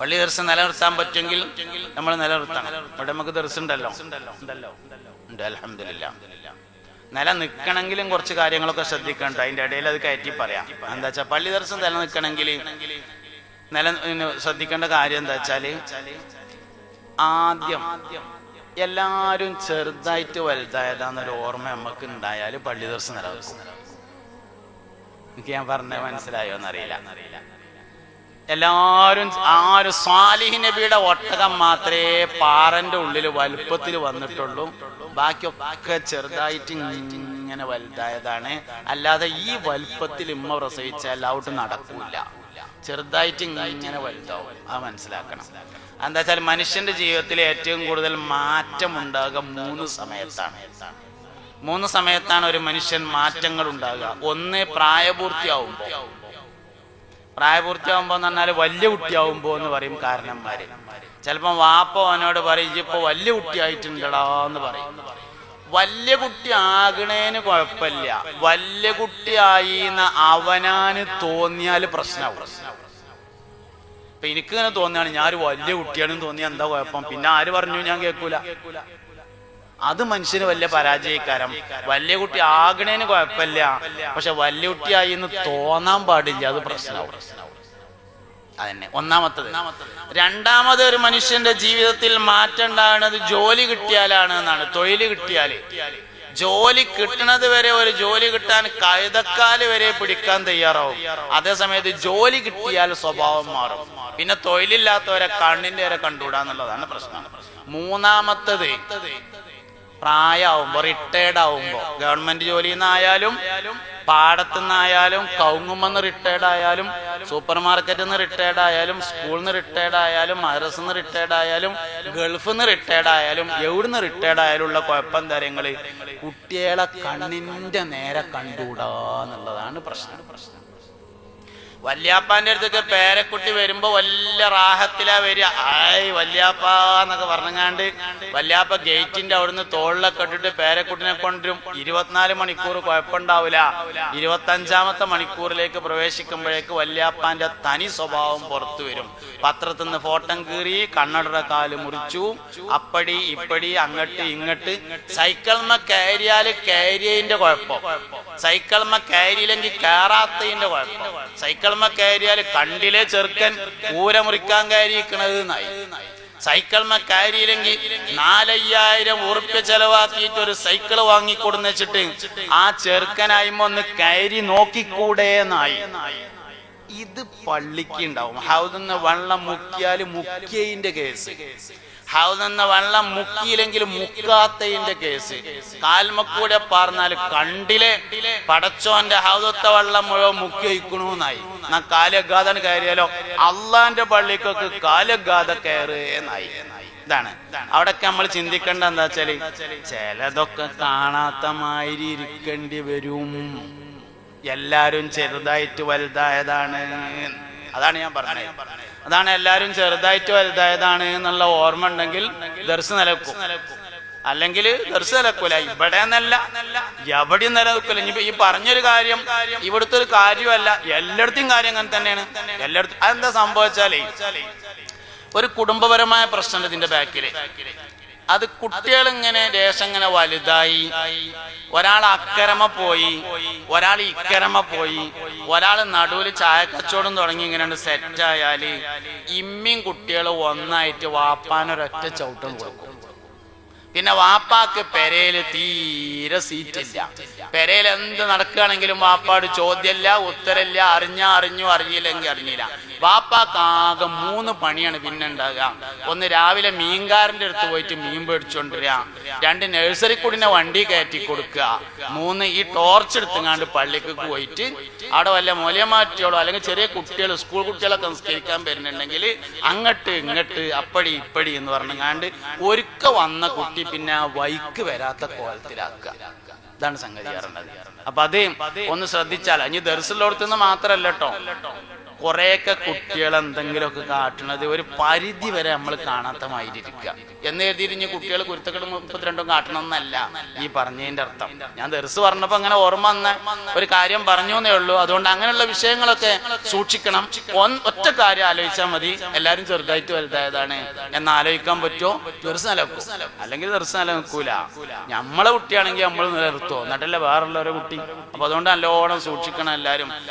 പള്ളി ദർശനം നിലനിർത്താൻ പറ്റുമെങ്കിൽ നമ്മൾ നിലനിർത്താം ഇവിടെ നമുക്ക് ദർശനം ഉണ്ടല്ലോ ഉണ്ട് അലഹമില്ല നിലനിൽക്കണമെങ്കിലും കുറച്ച് കാര്യങ്ങളൊക്കെ ശ്രദ്ധിക്കണ്ട. അതിന്റെ ഇടയിൽ അത് കയറ്റി പറയാം. എന്താ വെച്ചാൽ പള്ളി ദർശനം നിലനിൽക്കണമെങ്കിൽ നില ശ്രദ്ധിക്കേണ്ട കാര്യം എന്താ വെച്ചാൽ ആദ്യം എല്ലാരും ചെറുതായിട്ട് വലുതായതാന്നൊരു ഓർമ്മ നമുക്ക് ഉണ്ടായാൽ പള്ളി ദർശനം നിലനിൽക്കും. എനിക്ക് ഞാൻ പറഞ്ഞ മനസ്സിലായോ എന്നറിയില്ല. എല്ലാരും ഒരു സ്വാലിഹി നബിയുടെ ഒട്ടകം മാത്രമേ പാറന്റെ ഉള്ളിൽ വലുപ്പത്തിൽ വന്നിട്ടുള്ളൂ. ബാക്കിയൊക്കെ ചെറുതായിട്ട് ഇങ്ങനെ വലുതായതാണ്. അല്ലാതെ ഈ വലുപ്പത്തിൽ ഇമ്മ പ്രസവിച്ചാൽ ഔട്ട് നടക്കില്ല ചെറുതായിട്ട് ഇങ്ങനെ വലുതാവും. അത് മനസ്സിലാക്കണം. എന്താ വെച്ചാൽ മനുഷ്യന്റെ ജീവിതത്തിൽ ഏറ്റവും കൂടുതൽ മാറ്റം ഉണ്ടാകുക മൂന്ന് സമയത്താണ്. മൂന്ന് സമയത്താണ് ഒരു മനുഷ്യൻ മാറ്റങ്ങൾ ഉണ്ടാകുക ഒന്ന് പ്രായപൂർത്തിയാവുമ്പോൾ പ്രായപൂർത്തിയാവുമ്പോ എന്ന് പറഞ്ഞാൽ വലിയ കുട്ടിയാവുമ്പോ എന്ന് പറയും കാരണന്മാര്. ചിലപ്പോ വാപ്പ അവനോട് പറയും ഇപ്പൊ വലിയ കുട്ടിയായിട്ടുണ്ടടാ എന്ന് പറയും. വലിയ കുട്ടി ആകണേന് കുഴപ്പമില്ല. വലിയ കുട്ടിയായി അവനാന് തോന്നിയാൽ പ്രശ്നമാവും ഇപ്പൊ എനിക്കിങ്ങനെ തോന്നിയാണ് ഞാൻ ഒരു വലിയ കുട്ടിയാണെന്ന് തോന്നിയാൽ എന്താ കുഴപ്പം? പിന്നെ ആര് പറഞ്ഞു? ഞാൻ കേൾക്കൂല അത് മനുഷ്യന് വലിയ പരാജയക്കാരം. വലിയ കുട്ടി ആകണേന് കുഴപ്പമില്ല. പക്ഷെ വലിയ കുട്ടിയായി എന്ന് തോന്നാൻ പാടില്ല. അത് പ്രശ്നമാവും അതന്നെ. ഒന്നാമത്തത്. രണ്ടാമത് ഒരു മനുഷ്യന്റെ ജീവിതത്തിൽ മാറ്റം ഉണ്ടാകുന്നത് ജോലി കിട്ടിയാലാണ് എന്നാണ്. തൊഴിൽ കിട്ടിയാൽ. ജോലി കിട്ടണത് വരെ ഒരു ജോലി കിട്ടാൻ കഴുതക്കാൽ വരെ പിടിക്കാൻ തയ്യാറാവും. അതേസമയത്ത് ജോലി കിട്ടിയാൽ സ്വഭാവം മാറും. പിന്നെ തൊഴിലില്ലാത്തവരെ കണ്ണിന്റെ വരെ കണ്ടുകൂടാന്നുള്ളതാണ് പ്രശ്നം. മൂന്നാമത്തത് പ്രായമാവുമ്പോ റിട്ടയർഡ് ആവുമ്പോ. ഗവൺമെന്റ് ജോലിയിൽ നിന്നായാലും പാടത്തു നിന്നായാലും കൗങ്ങുമെന്ന് റിട്ടയർഡ് ആയാലും സൂപ്പർ മാർക്കറ്റിൽ നിന്ന് റിട്ടയർഡ് ആയാലും സ്കൂളിൽ നിന്ന് റിട്ടയർഡ് ആയാലും മദ്രസിൽ നിന്ന് റിട്ടയർഡ് ആയാലും ഗൾഫിൽ നിന്ന് റിട്ടയർഡ് ആയാലും എവിടുന്ന് റിട്ടയർഡ് ആയാലും ഉള്ള കുഴപ്പം കാര്യങ്ങൾ കുട്ടികളെ കണ്ണിന്റെ നേരെ കണ്ടുകൂടാ എന്നുള്ളതാണ് പ്രശ്നം പ്രശ്നം. വല്യാപ്പാന്റെ അടുത്തൊക്കെ പേരക്കുട്ടി വരുമ്പോ വല്ല റാഹത്തിലാ വരിക. ആയ് വല്യാപ്പ എന്നൊക്കെ പറഞ്ഞങ്ങാണ്ട് വല്യാപ്പ ഗേറ്റിന്റെ അവിടുന്ന് തോളിലൊക്കെ ഇട്ടിട്ട് പേരക്കുട്ടിനെ കൊണ്ടുവരും. ഇരുപത്തിനാല് മണിക്കൂർ കുഴപ്പമുണ്ടാവില്ല. ഇരുപത്തി അഞ്ചാമത്തെ മണിക്കൂറിലേക്ക് പ്രവേശിക്കുമ്പോഴേക്ക് വല്യാപ്പാന്റെ തനി സ്വഭാവം പുറത്തു വരും. പത്രത്തിൽ നിന്ന് ഫോട്ടം കീറി കണ്ണടയുടെ കാൽ മുറിച്ചു. അപ്പടി ഇപ്പടി അങ്ങട്ട് ഇങ്ങട്ട്. സൈക്കിൾമ കയറിയാൽ കയറിയതിന്റെ കുഴപ്പം. സൈക്കിൾമ കയറിയില്ലെങ്കിൽ കയറാത്തതിന്റെ കുഴപ്പം. സൈക്കിൾമ കയറിയാൽ കണ്ടിലെ ചെറുക്കൻ ഊര മുറിക്കാൻ കയറിയിരിക്കണത് നായി സൈക്കിൾമ കയറിയില്ലെങ്കിൽ നാലയ്യായിരം ഉറുപ്പ്യ ചെലവാക്കിയിട്ട് ഒരു സൈക്കിൾ വാങ്ങിക്കൊടുന്ന് വെച്ചിട്ട് ആ ചെറുക്കനായ്മ ഒന്ന് കയറി നോക്കിക്കൂടെ നായി ഇത് പള്ളിക്ക് ഉണ്ടാവും. ഹൗദെന്ന് വെള്ളം മുക്കിയാൽ മുക്കിയതിന്റെ കേസ്. ഹൗദെന്ന വെള്ളം മുക്കിയില്ലെങ്കിൽ മുക്കാത്തതിന്റെ കേസ്. കാൽമക്കൂടെ പറഞ്ഞാൽ കണ്ടിലെ പടച്ചോന്റെ ഹൗദത്തെ വെള്ളം മുഴുവൻ മുക്കി വയ്ക്കണമെന്നായി എന്നാ കാലഗാഥന് കയറിയാലോ? അള്ളാന്റെ പള്ളിക്കൊക്കെ കാലഗാഥ കയറുന്നായി ഇതാണ്. അവിടൊക്കെ നമ്മൾ ചിന്തിക്കേണ്ട എന്താ വെച്ചാൽ ചിലതൊക്കെ കാണാത്ത മാതിരി ഇരിക്കേണ്ടി വരും. എല്ലാരും ചെറുതായിട്ട് വലുതായതാണ്. അതാണ് ഞാൻ പറഞ്ഞത്. അതാണ് എല്ലാരും ചെറുതായിട്ട് വലുതായതാണ് എന്നുള്ള ഓർമ്മ ഉണ്ടെങ്കിൽ ദർശ നിലക്കും. അല്ലെങ്കിൽ ദർശ നിലക്കൂല. ഇവിടെ എന്നല്ല. എവിടെയും നിലനിൽക്കില്ല ഇനി ഈ പറഞ്ഞൊരു കാര്യം ഇവിടുത്തെ ഒരു കാര്യമല്ല. എല്ലായിടത്തും കാര്യം അങ്ങനെ തന്നെയാണ്. എല്ലായിടത്തും അതെന്താ സംഭവിച്ചാലേ? ഒരു കുടുംബപരമായ പ്രശ്നം ഇതിന്റെ ബാക്കിൽ. അത് കുട്ടികൾ ഇങ്ങനെ ദേശം ഇങ്ങനെ വലുതായി. ഒരാൾ അക്കരമ പോയി ഒരാൾ ഇക്കരമ പോയി ഒരാൾ നടുവിൽ ചായ കച്ചവടം തുടങ്ങി ഇങ്ങനെ സെറ്റ് ആയാൽ ഇമ്മിയും കുട്ടികൾ ഒന്നായിട്ട് വാപ്പാനൊരൊറ്റ ചവിട്ടം കൊടുക്കും. പിന്നെ വാപ്പാക്ക് പെരയിൽ തീരെ സീറ്റില്ല. പെരയിൽ എന്ത് നടക്കുകയാണെങ്കിലും വാപ്പാട് ചോദ്യമില്ല ഉത്തരമില്ല അറിഞ്ഞാ അറിഞ്ഞു അറിഞ്ഞില്ലെങ്കിൽ അറിഞ്ഞില്ല. വാപ്പാക്ക് ആകെ മൂന്ന് പണിയാണ് പിന്നെ ഉണ്ടാകുക ഒന്ന് രാവിലെ മീൻകാരന്റെ അടുത്ത് പോയിട്ട് മീൻ പേടിച്ചോണ്ടിരിക രണ്ട് നഴ്സറി കുടിനെ വണ്ടി കയറ്റി കൊടുക്കുക. മൂന്ന് ഈ ടോർച്ച് എടുത്തുങ്ങാണ്ട് പള്ളിക്ക് പോയിട്ട് അവിടെ വല്ല മൂലമാറ്റിയോളോ അല്ലെങ്കിൽ ചെറിയ കുട്ടികൾ സ്കൂൾ കുട്ടികളൊക്കെ സംസ്കരിക്കാൻ വരുന്നുണ്ടെങ്കിൽ അങ്ങട്ട് ഇങ്ങട്ട് അപ്പടി ഇപ്പടി എന്ന് പറഞ്ഞങ്ങാണ്ട് ഒരുക്ക വന്ന കുട്ടി പിന്നെ ആ വൈക്ക് വരാത്ത കോലത്തിലാക്കുക. ഇതാണ് സംഗതി അറിഞ്ഞത് അപ്പൊ അതേ ഒന്ന് ശ്രദ്ധിച്ചാൽ ഇനി ദർശനോടത്തുനിന്ന് മാത്രല്ല കേട്ടോ കുറെയൊക്കെ കുട്ടികൾ എന്തെങ്കിലുമൊക്കെ കാട്ടണത് ഒരു പരിധി വരെ നമ്മൾ കാണാത്ത മാതിരി എന്ന് കരുതിയിട്ട് കുട്ടികൾ കുരുത്തക്കെട്ട് മുപ്പത്തിരണ്ടും കാട്ടണമെന്നല്ല ഈ പറഞ്ഞതിന്റെ അർത്ഥം. ഞാൻ ദർസ് പറഞ്ഞപ്പോ അങ്ങനെ ഓർമ്മ വന്ന ഒരു കാര്യം പറഞ്ഞു എന്നേ ഉള്ളൂ. അതുകൊണ്ട് അങ്ങനെയുള്ള വിഷയങ്ങളൊക്കെ സൂക്ഷിക്കണം. ഒറ്റ കാര്യം ആലോചിച്ചാൽ മതി. എല്ലാവരും ചെറുതായിട്ട് വലുതായതാണ്. എന്ന് ആലോചിക്കാൻ പറ്റുമോ? ദർസ് നിലക്കും അല്ലെങ്കിൽ ദർസ് നിലനിൽക്കൂല. നമ്മളെ കുട്ടിയാണെങ്കിൽ നമ്മൾ നിലനിർത്തുമോ എന്നിട്ടല്ലേ വേറുള്ളവരെ കുട്ടി. അപ്പൊ അതുകൊണ്ട് നല്ലോണം സൂക്ഷിക്കണം എല്ലാവരും